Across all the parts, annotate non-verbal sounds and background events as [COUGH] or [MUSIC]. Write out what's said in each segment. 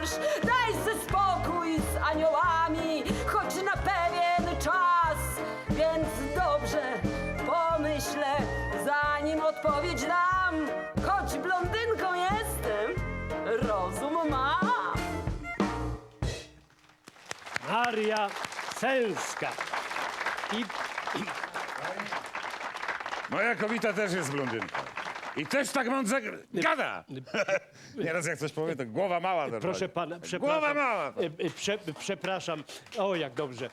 marsz. Daj ze spokój z aniołami, choć na pewien czas. Więc dobrze pomyślę, zanim odpowiedź dam. Choć blondynką jestem, rozum mam. Maria Sęska. I Moja kobieta też jest blondynką. I też tak mądrze gr- gada. [LAUGHS] Nieraz jak coś powie, to głowa mała. normalnie. proszę pana, przepraszam. Głowa mała. E, e, Prze, przepraszam. O, jak dobrze.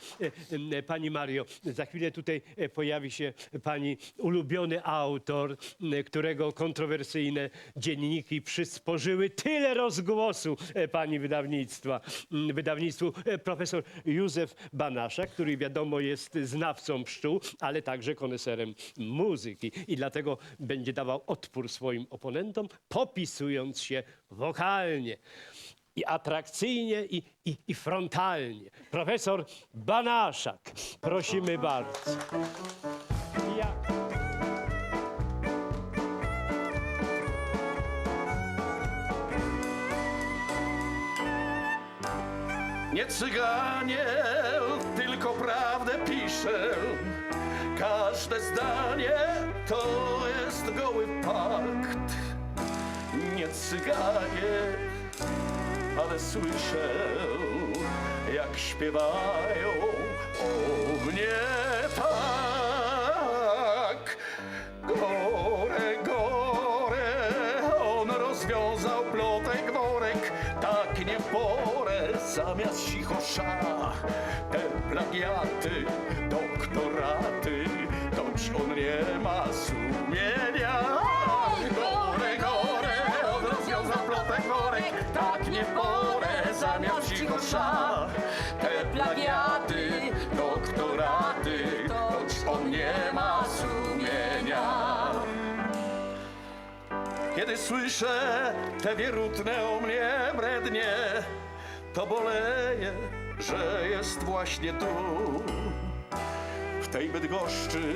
E, e, Pani Mario, za chwilę tutaj e, pojawi się pani ulubiony autor, m, którego kontrowersyjne dzienniki przysporzyły tyle rozgłosu e, pani wydawnictwa. m, Wydawnictwu e, profesor Józef Banaszak, który wiadomo jest znawcą pszczół, ale także koneserem muzyki. I dlatego będzie dawał odpór swoim oponentom, popisując się wokalnie i atrakcyjnie, i, i, i frontalnie. Profesor Banaszak, prosimy bardzo. Nie cyganie, tylko prawdę piszę. Każde zdanie to jest goły fakt. Nie cyganie, ale słyszę, jak śpiewają o mnie tak. Gore, gore, on rozwiązał plotek worek, tak nie porę, zamiast cichosza. Te plagiaty, doktoraty, toć on nie ma sumienia. Gore, gore, on rozwiązał plotek worek, tak nie w porę, zamiast cichosza. Te plagiaty, doktoraty, toć on nie ma sumienia. Kiedy słyszę te wierutne o mnie brednie, to boleję, że jest właśnie tu, tej Bydgoszczy,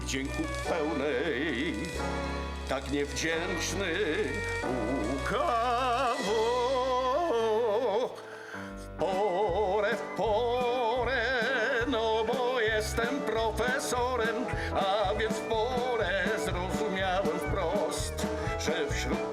w dzięku pełnej, tak niewdzięczny łukawo. W porę, w porę, no bo jestem profesorem, a więc w porę zrozumiałem wprost, że wśród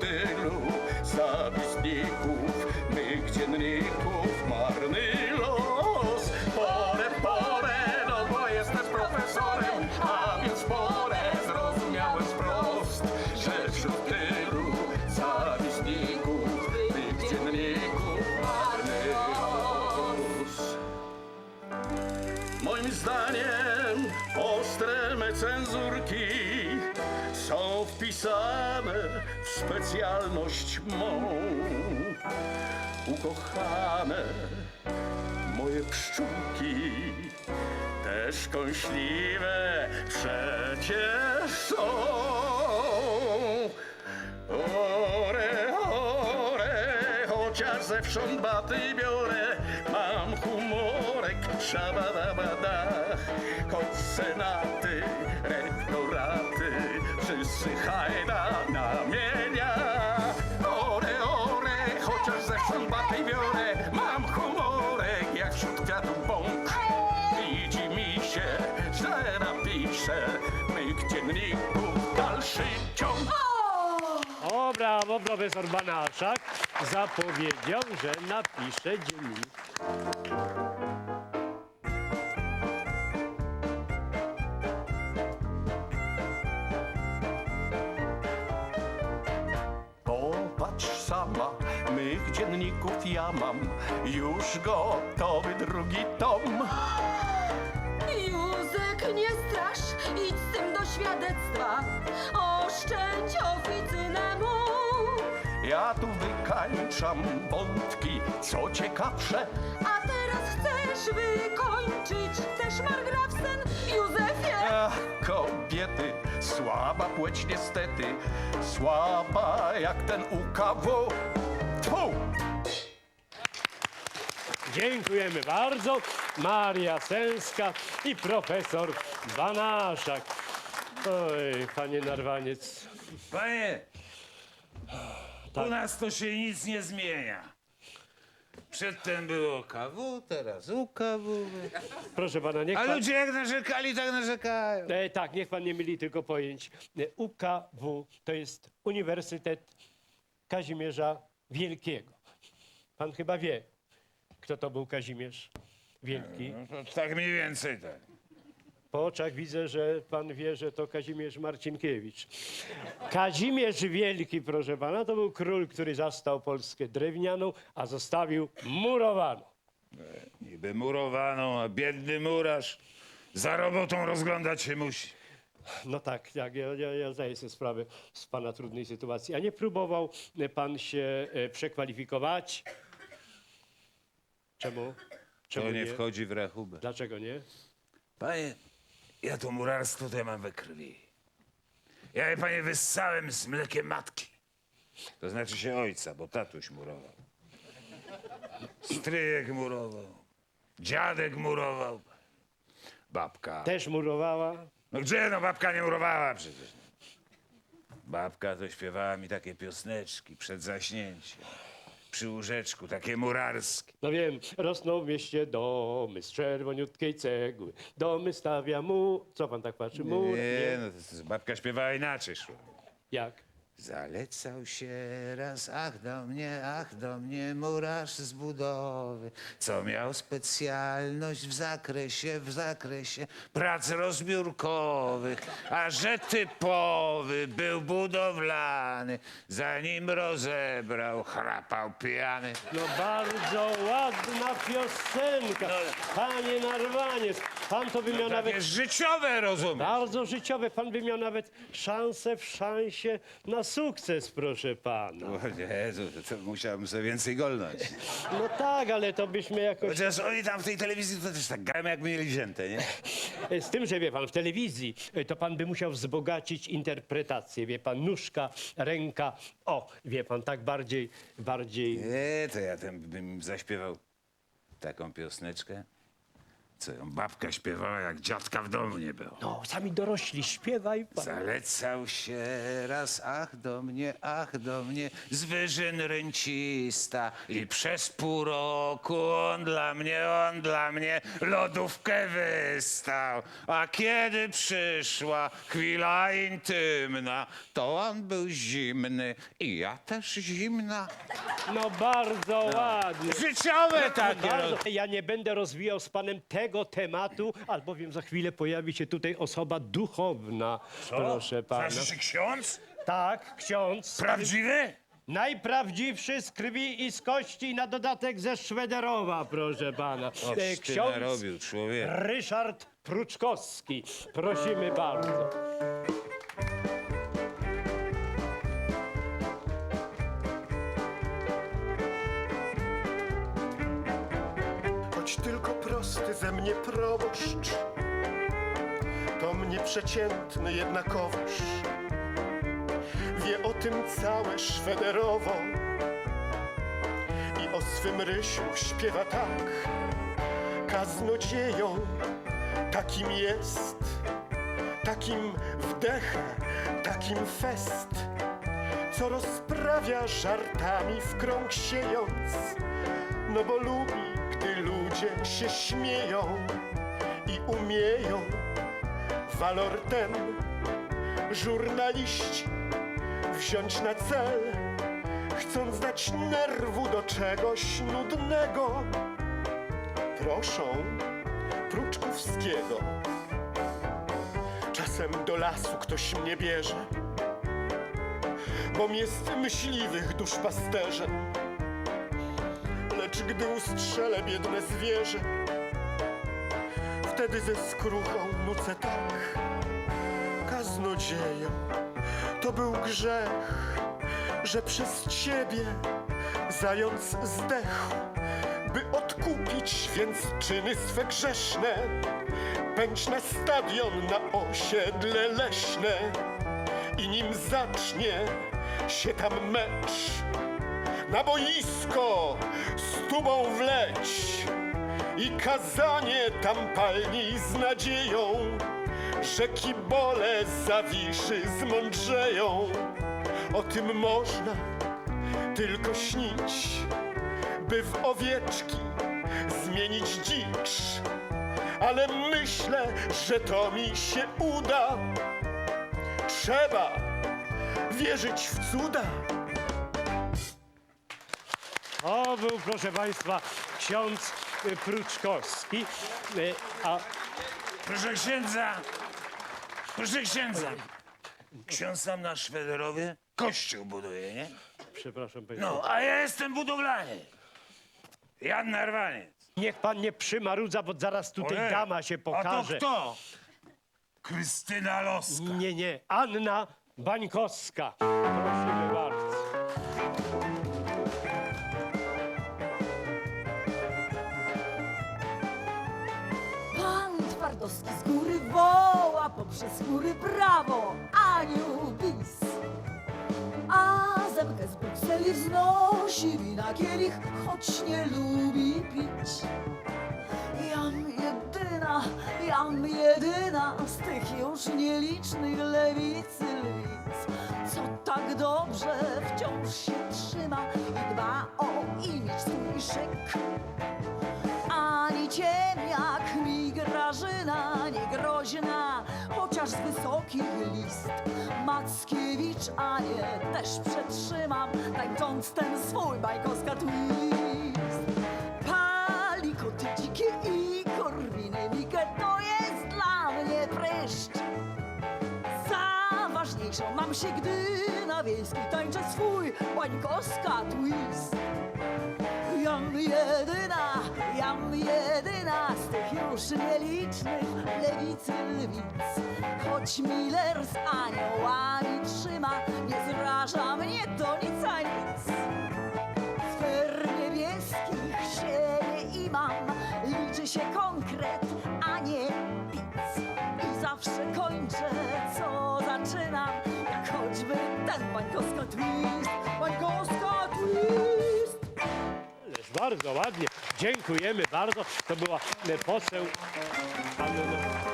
specjalność mą. Ukochane moje pszczółki też kąśliwe przecież są. Ore, ore, chociaż zewsząd baty biorę, mam humorek, szabadabada, choć senaty, rektoraty, wszyscy hajda na mienia. Chociaż zewsząd baty biorę, mam humorek, jak wśród kwiatów bąk. Widzi mi się, że napiszę mych dzienników dalszy ciąg. O, brawo, profesor Banaszak zapowiedział, że napisze dziennik. Ja mam, już gotowy drugi tom. Józek, nie strasz, idź z tym do świadectwa. Oszczędź oficynę mu. Ja tu wykańczam wątki, co ciekawsze, A teraz chcesz wykończyć też Margrafsen, Józefie? Ach, kobiety, słaba płeć niestety, słaba jak ten UKW. Tfu! Dziękujemy bardzo. Maria Sęska i profesor Banaszak. Oj, panie Narwaniec, Panie, U nas to się nic nie zmienia. Przedtem było KW, teraz UKW. Proszę pana, niech A pan... ludzie jak narzekali, tak narzekają. E, tak, niech pan nie myli tylko pojęć. E, UKW to jest Uniwersytet Kazimierza Wielkiego. Pan chyba wie, kto to był Kazimierz Wielki. No to tak mniej więcej tak. Po oczach widzę, że pan wie, że to Kazimierz Marcinkiewicz. Kazimierz Wielki, proszę pana, to był król, który zastał Polskę drewnianą, a zostawił murowaną. Niby murowaną, a biedny murarz za robotą rozglądać się musi. No tak, tak, ja, ja, ja zdaję sobie sprawę z pana trudnej sytuacji. A nie próbował e, pan się e, przekwalifikować? Czemu? Czemu To nie wchodzi w rachubę. Dlaczego nie? Panie, ja to murarstwo to ja mam we krwi. Ja je, panie, wyssałem z mlekiem matki. To znaczy się ojca, bo tatuś murował. Stryjek murował. Dziadek murował. Babka. Też murowała? No gdzie, no babka nie murowała przecież. Babka to śpiewała mi takie piosneczki przed zaśnięciem. Przy łóżeczku, takie murarskie. No wiem, rosną w mieście domy z czerwoniutkiej cegły. Domy stawia mu... Co pan tak patrzy? Mur? Nie, no to, to babka śpiewała inaczej szło. Jak? Zalecał się raz, ach do mnie, ach do mnie murarz z budowy, co miał specjalność w zakresie, w zakresie prac rozbiórkowych, a że typowy był budowlany, zanim rozebrał, chrapał pijany. No bardzo ładna piosenka. Panie Narwaniec, pan to by miał Takie nawet... życiowe, rozumiem. Bardzo życiowe. Pan by miał nawet szansę w szansie na sukces, proszę pana. O Jezu, to, musiałbym sobie więcej golnąć. No tak, ale to byśmy jakoś... Chociaż oni tam w tej telewizji to też tak grają, jakby mieli wzięte, nie? Z tym, że wie pan, w telewizji e, to pan by musiał wzbogacić interpretację. Wie pan, nóżka, ręka. O, wie pan, tak bardziej, bardziej... Nie, to ja tam bym zaśpiewał taką piosneczkę, co ją babka śpiewała, jak dziadka w domu nie było. No, sami dorośli, śpiewaj pan. Zalecał się raz, ach do mnie, ach do mnie, z wyżyn rencista i przez pół roku on dla mnie, on dla mnie lodówkę wystał. A kiedy przyszła chwila intymna, to on był zimny i ja też zimna. No bardzo ładnie. Życiowe takie. Bardzo. Ja nie będę rozwijał z panem tego tematu, albowiem za chwilę pojawi się tutaj osoba duchowna. Proszę pana. Znaczy ksiądz? Tak, ksiądz. Prawdziwy? Najprawdziwszy z krwi i z kości na dodatek ze Szwederowa, proszę pana. E, Ksiądz narobił, człowiek. Ryszard Pruczkowski. Prosimy bardzo. Ze mnie proboszcz, to mnie przeciętny jednakowoż. Wie o tym całe Szwederowo. I o swym Rysiu śpiewa tak. Kaznodzieją takim jest, takim wdecha, takim fest, co rozprawia żartami w krąg siejąc. No bo lubi, gdy ludzie się śmieją i umieją walor ten żurnaliści wziąć na cel, chcąc dać nerwu do czegoś nudnego. Proszą Pruczkowskiego. Czasem do lasu ktoś mnie bierze, bom jest myśliwych duszpasterzem lecz gdy ustrzelę biedne zwierzę, wtedy ze skruchą nucę tak. Kaznodziejo, to był grzech, że przez ciebie zając zdechł, by odkupić więc czyny swe grzeszne. Pędź na stadion, na osiedle leśne i nim zacznie się tam mecz, na boisko z tubą wleć i kazanie tam palnij z nadzieją, że kibole zawiszy zmądrzeją. O tym można tylko śnić, by w owieczki zmienić dzicz. Ale myślę, że to mi się uda. Trzeba wierzyć w cuda. O, był, proszę państwa, ksiądz Pruczkowski. Y, A Proszę księdza, proszę księdza. Ksiądz sam na Szwederowie kościół buduje, nie? przepraszam państwa. No, a ja jestem budowlaniec. Jan Narwaniec. Niech pan nie przymarudza, bo zaraz tutaj Ojej, dama się pokaże. A to kto? Krystyna Loska. Nie, nie, Anna Bańkowska. Prosimy poprzez góry prawo, anioł bis. A Zemkę z Brukseli wznosi wina kielich, choć nie lubi pić. Jam jedyna, jam jedyna z tych już nielicznych lewicy lwic, co tak dobrze wciąż się trzyma i dba o imidż swój szyk. Ani ciemniak mi Grażyna nie groźna, wysokich list. Mackiewicz, a nie też przetrzymam, tańcząc ten swój bajkowska twist. Pali koty dzikie i korwiny Mikę, to jest dla mnie pryszcz. Za ważniejszą mam się, gdy na wiejskiej tańczę swój bańkowska twist. Jam jedyna, jam jedyna z tych już nielicznych lewicy lwic. Choć Miller z aniołami trzyma, nie zraża mnie to nic a nic. Sfer niebieskich się nie imam, liczy się konkret, a nie pic. I zawsze kończę, bardzo ładnie. Dziękujemy bardzo. To była e, poseł Anna.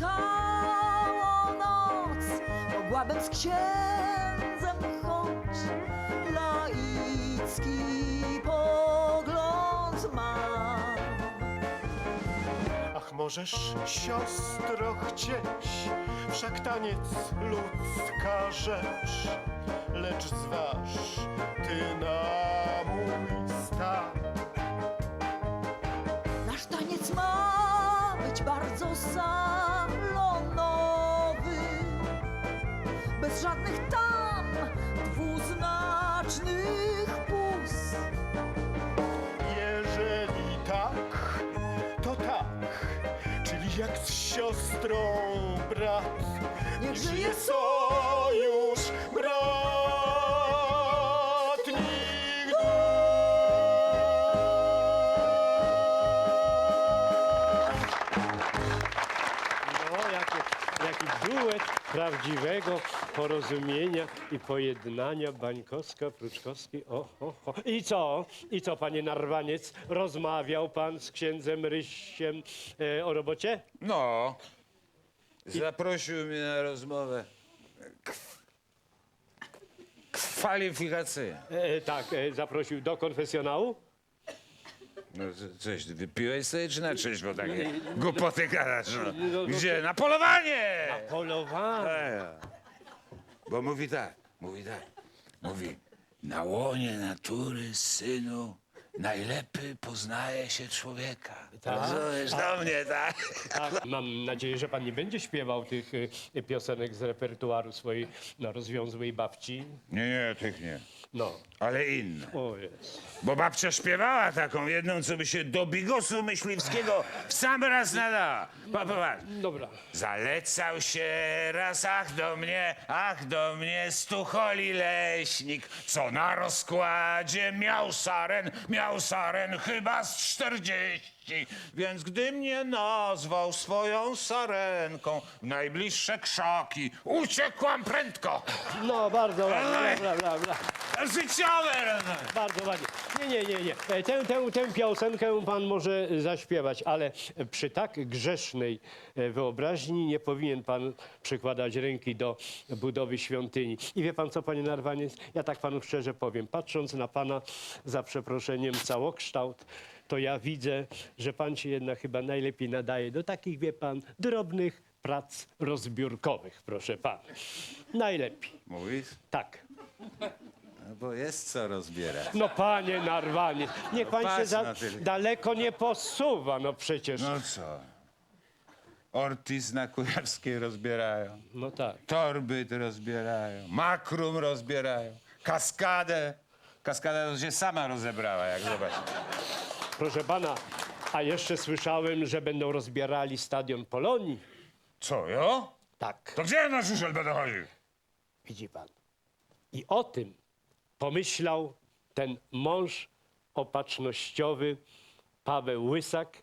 Całą noc Mogłabym z księdzem możesz, siostro, chcieć, wszak taniec ludzka rzecz. Lecz zważ ty na mój stan. Nasz taniec ma być bardzo salonowy Bez żadnych tam dwuznacznych jak z siostrą brat. Niech żyje sojusz bratnich No, jaki, jaki duet prawdziwego porozumienia i pojednania Bańkowska, Pruczkowski. O, o, o. I co? I co, panie Narwaniec? Rozmawiał pan z księdzem Rysiem e, o robocie? No. Zaprosił mnie na rozmowę kw- kwalifikacyjną. E, tak, e, zaprosił do konfesjonału. No co- coś, ty wypiłeś sobie czy na czyś, bo takie głupoty gadasz, no. no, Gdzie? Na polowanie! Polowanie. E, Bo mówi tak, mówi tak, mówi na łonie natury, synu, najlepiej poznaje się człowieka. Rozumiesz, do mnie, tak? Tak, mam nadzieję, że pan nie będzie śpiewał tych e, piosenek z repertuaru swojej no, rozwiązłej babci. Nie, nie, tych nie, No, ale inne. o jest. Bo babcia śpiewała taką jedną, co by się do bigosu myśliwskiego w sam raz nadała. Pa, pa, pa. Dobra. Zalecał się raz, ach do mnie, ach do mnie, stucholi leśnik, co na rozkładzie miał saren, miał saren chyba z czterdzieści. Więc gdy mnie nazwał swoją sarenką w najbliższe krzaki, uciekłam prędko. No, bardzo ładnie, bra, bra, bra. Życiowe! Bardzo ładnie. Nie, nie, nie, nie. E, Tę, tę, tę piosenkę pan może zaśpiewać, ale przy tak grzesznej e, wyobraźni nie powinien pan przykładać ręki do budowy świątyni. I wie pan co, panie Narwaniec? Ja tak panu szczerze powiem, patrząc na pana za przeproszeniem całokształt, to ja widzę, że pan się jednak chyba najlepiej nadaje do takich, wie pan, drobnych prac rozbiórkowych, proszę pana. Najlepiej. Mówisz? Tak. No bo jest co rozbierać. No panie Narwaniec, niech pan się patrz za na tyle. daleko nie posuwa, no przecież. No co? Ortiz na Kujarskiej rozbierają. No tak. Torby to rozbierają. Makrum rozbierają. Kaskadę. Kaskada to się sama rozebrała, jak zobacz. Proszę pana, a jeszcze słyszałem, że będą rozbierali stadion Polonii. Co, jo? Tak, To gdzie na żużel będę chodził? widzi pan. I o tym pomyślał ten mąż opatrznościowy Paweł Łysak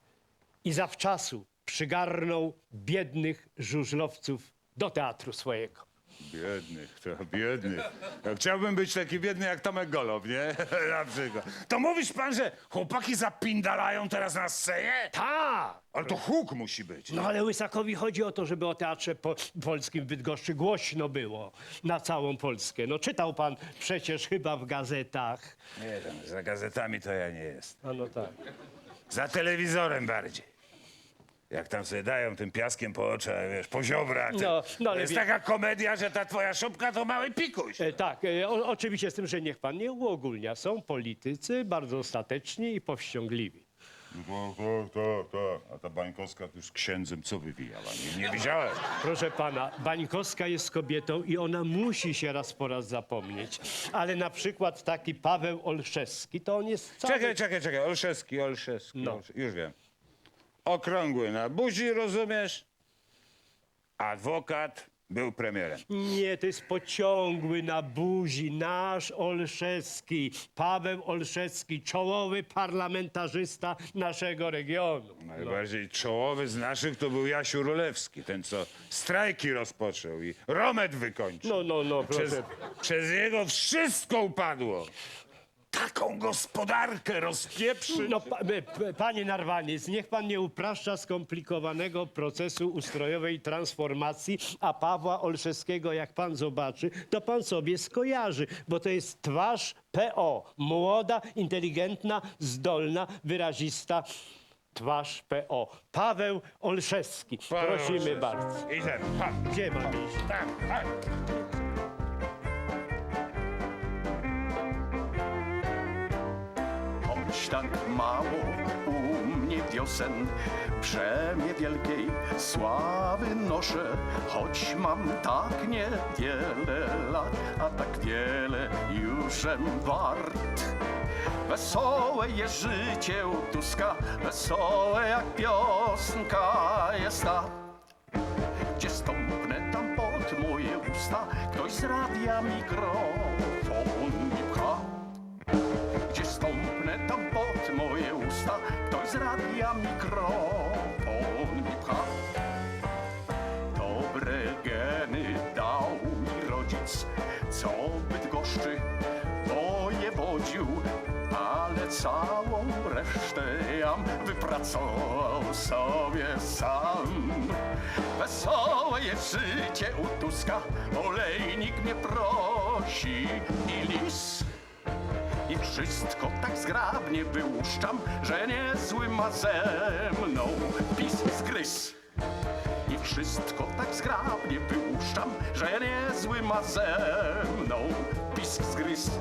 i zawczasu przygarnął biednych żużlowców do teatru swojego. Biednych, to biednych. Ja chciałbym być taki biedny jak Tomek Golob, nie? [LAUGHS] na przykład. To mówisz pan, że chłopaki zapindalają teraz na scenie? Tak! Ale to huk musi być. No ale Łysakowi chodzi o to, żeby o teatrze po polskim w Bydgoszczy głośno było na całą Polskę. No czytał pan przecież chyba w gazetach. Nie, tam, za gazetami to ja nie jest. A no tak. Za telewizorem bardziej. Jak tam sobie dają tym piaskiem po oczach, wiesz, po ziobrach. to- No, no, to jest wie- taka komedia, że ta twoja szopka to mały pikuś. E, tak, e, o, oczywiście z tym, że niech pan nie uogólnia. Są politycy bardzo stateczni i powściągliwi. No, tak, tak, tak. A ta Bańkowska to już księdzem co wywijała? Nie, nie widziałeś? Proszę pana, Bańkowska jest kobietą i ona musi się raz po raz zapomnieć. Ale na przykład taki Paweł Olszewski, to on jest cały... Czekaj, czekaj, czekaj. Olszewski, Olszewski. No. Już wiem. Okrągły na buzi, rozumiesz? Adwokat był premierem. Nie, to jest pociągły na buzi, nasz Olszewski, Paweł Olszewski, czołowy parlamentarzysta naszego regionu. Najbardziej czołowy z naszych to był Jasiu Rulewski, ten co strajki rozpoczął i Romet wykończył. No, no, no, Przez, proszę. przez jego wszystko upadło. Taką gospodarkę rozpieprzył. No, pa, p- panie Narwaniec, niech pan nie upraszcza skomplikowanego procesu ustrojowej transformacji, a Pawła Olszewskiego, jak pan zobaczy, to pan sobie skojarzy, bo to jest twarz PO. Młoda, inteligentna, zdolna, wyrazista twarz PO. Paweł Olszewski. Prosimy bardzo. Gdzie mam iść? Tak. Choć tak mało u mnie wiosen, przemie wielkiej sławy noszę. Choć mam tak niewiele lat, a tak wiele jużem wart. Wesołe jest życie u Tuska, wesołe jak piosenka jest ta. Gdzie stąpnę tam pod moje usta, ktoś z radia mikrofon stąpnę tam pod moje usta. Ktoś z radia mikrofon mi pcha. Dobre geny dał mi rodzic Co Bydgoszczy wojewodził Ale całą resztę jam wypracował sobie sam. Wesołe jest życie u Tuska Olejnik mnie prosi i lis wszystko tak zgrabnie wyłuszczam, że niezły ma ze mną pis zgryz. I wszystko tak zgrabnie wyłuszczam, że niezły ma ze mną pis zgryz.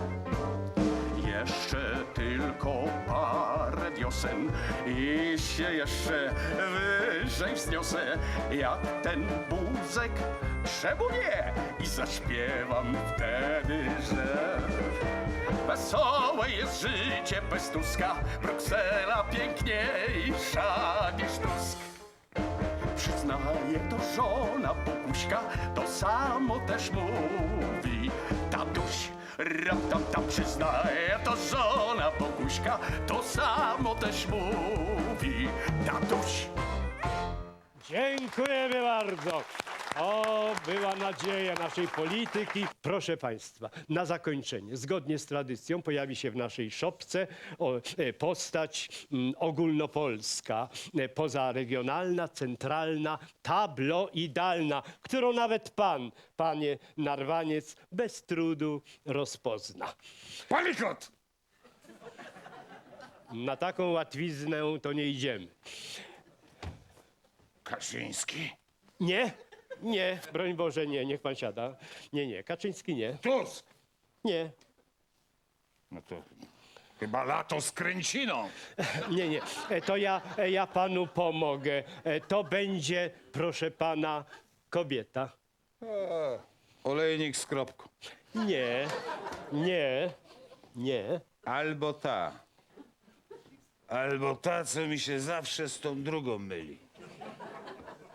Jeszcze tylko parę wiosen i się jeszcze wyżej wzniosę jak ten buzek. Czemu nie? I zaśpiewam wtedy, że Wesołe jest życie bez Tuska, Bruksela piękniejsza niż Tusk. Przyznaje to żona Boguśka, to samo też mówi tatuś. Ram tam tam przyznaje to żona Boguśka, to samo też mówi tatuś. Dziękujemy bardzo. O, była nadzieja naszej polityki. Proszę Państwa, na zakończenie, zgodnie z tradycją, pojawi się w naszej szopce o, e, postać mm, ogólnopolska, e, pozaregionalna, centralna, tabloidalna, którą nawet Pan, Panie Narwaniec, bez trudu rozpozna. Palikot! Na taką łatwiznę to nie idziemy. Kaczyński. Nie, nie, broń Boże, nie, niech Pan siada. Nie, nie, Kaczyński nie, Tusk. nie, No to chyba lato z kręciną. Nie, nie. E, To ja, e, ja panu pomogę. E, To będzie, proszę pana, kobieta. Olejnik z kropką. Nie, nie, nie. Albo ta. Albo ta, co mi się zawsze z tą drugą myli.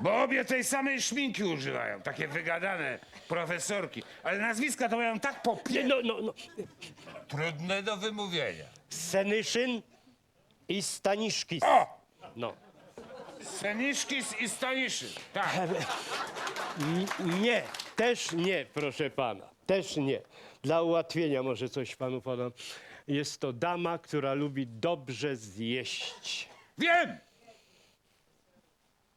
Bo obie tej samej szminki używają, takie wygadane profesorki. Ale nazwiska to mają tak popie... No, no, no. Trudne do wymówienia. Senyszyn i Staniszkis. O! No. Seniszkis i Staniszy. Tak. Nie, też nie, proszę pana. Też nie. Dla ułatwienia może coś panu podam. Jest to dama, która lubi dobrze zjeść. Wiem!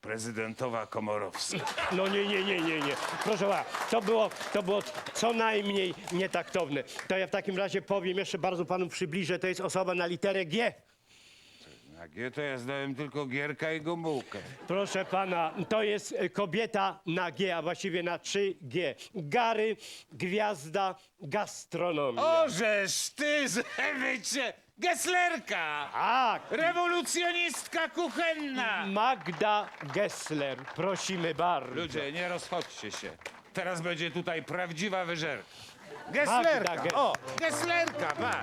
Prezydentowa Komorowska. No nie, nie, nie, nie, nie. Proszę pana, to było, to było co najmniej nietaktowne. To ja w takim razie powiem, jeszcze bardzo panu przybliżę, to jest osoba na literę G. Na G to ja znałem tylko Gierka i Gomułkę. Proszę pana, to jest e, kobieta na G, a właściwie na 3G. Gary, gwiazda, gastronomia. Ożeż ty, [LAUGHS] zębycie! Geslerka! Tak, Rewolucjonistka kuchenna! Magda Gessler, prosimy bardzo. Ludzie, nie rozchodźcie się. Teraz będzie tutaj prawdziwa wyżerka. Magda Geslerka! Ge- O, Geslerka, pa!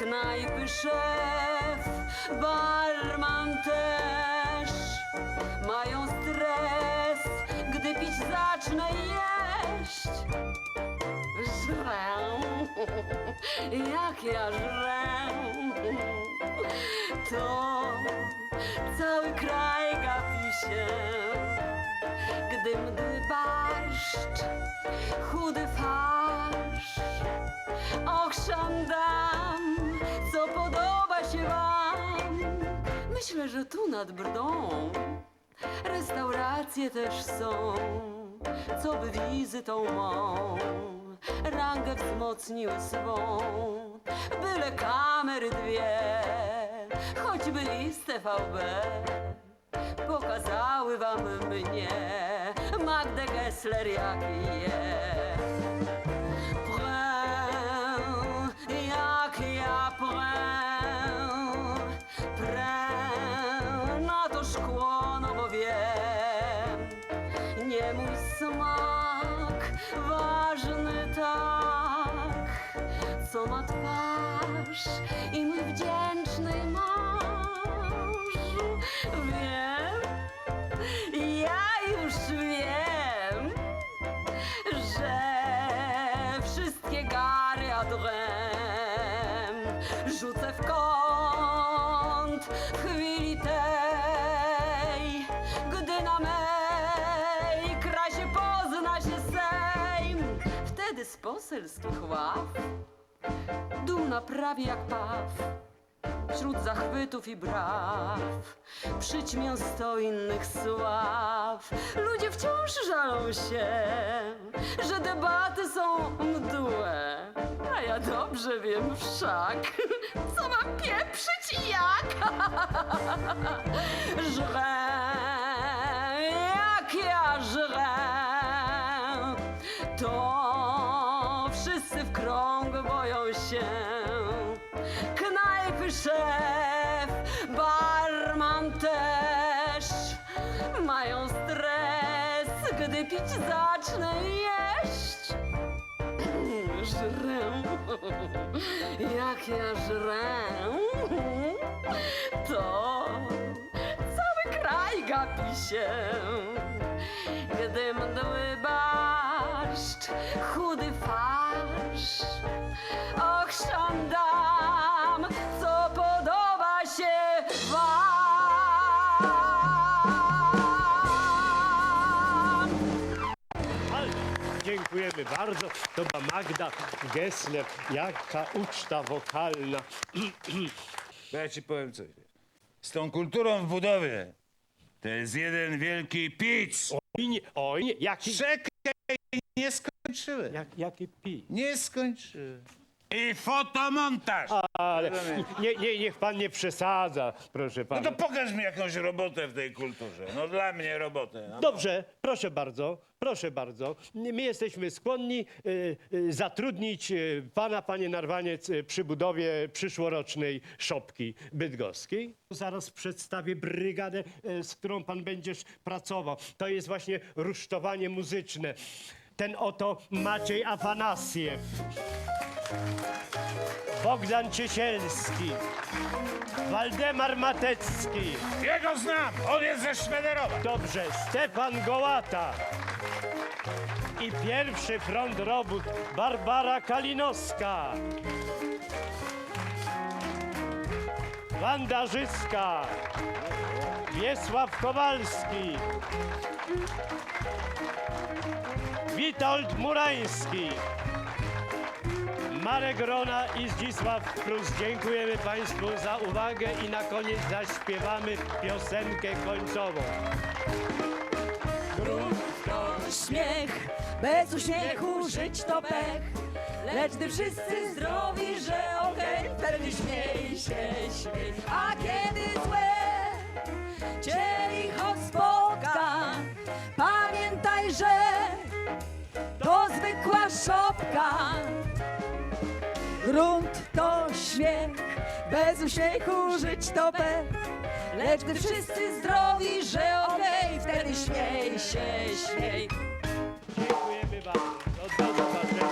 Knajpy szef, barman też. Mają stres, gdy pić zacznę jeść. Żrę, [LAUGHS] jak ja żrę, to cały kraj gapi się, gdy mdły barszcz, chudy farsz, dam, co podoba się wam. Myślę, że tu nad brdą restauracje też są, co by wizytą mą rangę wzmocniły swą. Byle kamery dwie, choćby i z pokazały wam mnie Magdę Gessler jak jest. Co ma twarz i mój wdzięczny mąż. Wiem, ja już wiem, że wszystkie gary adrem rzucę w kąt w chwili tej, gdy na mej krasie pozna się Sejm. Wtedy z poselskich ław dumna prawie jak paw wśród zachwytów i braw przyćmią sto innych sław. Ludzie wciąż żalą się, że debaty są mdłe. A ja dobrze wiem wszak, [LAUGHS] co mam pieprzyć i jak. [LAUGHS] Żrę, szef, barman też mają stres, gdy pić zacznę jeść. Żrę, jak ja żrę. To cały kraj gapi się, dziękujemy bardzo. To była Magda Gessler. Jaka uczta wokalna. Bo [CLEARS THROAT] ja ci powiem coś. Z tą kulturą w budowie to jest jeden wielki pic. Oj, nie, oj, nie, jaki, Czekaj, nie skończyłem. jak, jaki pi. Nie skończyłem. I fotomontaż. Ale nie, nie, niech pan nie przesadza, proszę No pana. to pokaż mi jakąś robotę w tej kulturze. No dla mnie robotę. No. Dobrze, proszę bardzo, proszę bardzo. My jesteśmy skłonni y, y, zatrudnić y, pana, panie Narwaniec, y, przy budowie przyszłorocznej szopki bydgoskiej. Zaraz przedstawię brygadę, y, z którą pan będziesz pracował. To jest właśnie rusztowanie muzyczne. Ten oto Maciej Afanasiew. Bogdan Ciesielski. Waldemar Matecki. Jego znam, on jest ze Szmederowa. Dobrze, Stefan Gołata. I pierwszy front robót Barbara Kalinowska. Wanda Żyska. Wiesław Kowalski. Witold Murański. Marek Rona i Zdzisław Prus. Dziękujemy Państwu za uwagę i na koniec zaśpiewamy piosenkę końcową. To śmiech, bez uśmiechu żyć to pech. Lecz gdy wszyscy zdrowi, że okej, wtedy śmiej się, śmiej. A kiedy złe cię licho spotka, pamiętaj, że to zwykła szopka. Grunt to śmiech, bez uśmiechu żyć to pech. Lecz gdy wszyscy zdrowi, że okej, wtedy śmiej się, śmiej. Dziękujemy bardzo.